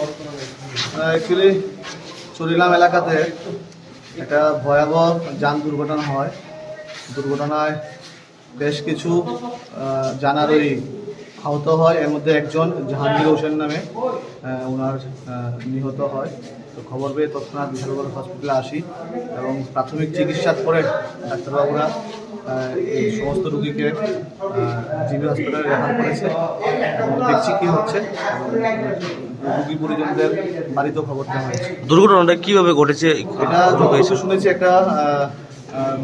Actually চুরিলাম এলাকাতে একটা ভয়াবহ যান দুর্ঘটনা হয়। দুর্ঘটনায় বেশ কিছু জানারই আহত হয়। এর মধ্যে একজন জাহাঙ্গীর হোসেন নামে ওনার নিহত হয়। তো খবর পেয়ে তৎক্ষণাৎ বিশালগড় হসপিটালে আসি এবং প্রাথমিক চিকিৎসার পরে ডাক্তারবাবুরা এই সমস্ত রুগীকে জিবি হসপিটালে রেফার করেছে দেখছি কি হচ্ছে রুগী পরিজনদের বাড়িতেও খবর দেওয়া হয়েছে। দুর্ঘটনাটা কীভাবে ঘটেছে? এটা শুনেছি একটা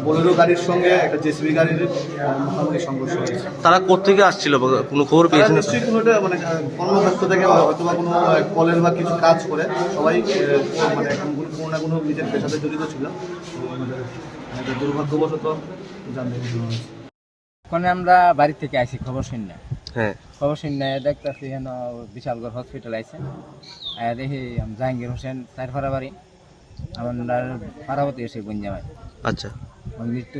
বোলেরো গাড়ির সঙ্গে একটা জেসিবি গাড়ির মুখোমুখি সংঘর্ষ হয়েছে। তারা কোথেকে আসছিল? কোনো খবর পেয়েছেন? নিশ্চয়ই কোনো একটা মানে কর্মক্ষেত্র থেকে হয়তো বা কোনো কলের বা কিছু কাজ করে সবাই মানে কোনো কোনো না কোনো নিজের পেশাতে জড়িত ছিল। তো আমাদের একটা দুর্ভাগ্যবশত জানতে ওখানে আমরা বাড়ি থেকে আইছি খবর শুনি হ্যাঁ। খবর শুনি দেখতেছি হেন বিশালগড় হসপিটাল আইছে। আয়া দেখি জাহাঙ্গীর হোসেন তার ফারা বাড়ি আমার পারাবতী এসে গুঞ্জামাই আচ্ছা। মৃত্যু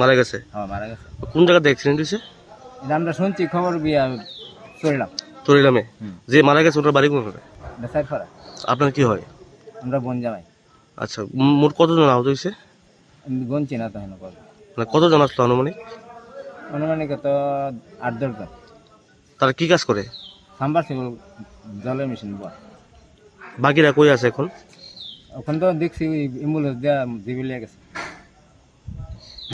মারা গেছে? হওয়া মারা গেছে। কোন জায়গাতে অ্যাক্সিডেন্ট হয়েছে? এটা আমরা শুনছি খবর বিয়া চললাম তরিলামে। যে মারা গেছে ওটার বাড়ি এটা সাইড আপনার কি হয়? আমরা বনজামাই। আচ্ছা মোট কতজন আহত হয়েছে? আমি গনছি না তো মানে কতজন আসলো আনুমানিক? অনুমানিক তো আট দশজন তারা কি কাজ করে? সাম্বার জলের মেশিন বাকিরা কই আছে এখন? ওখান তো দেখছি এম্বুলেন্স অ্যাম্বুলেন্স দেওয়া জিবিলিয়া গেছে।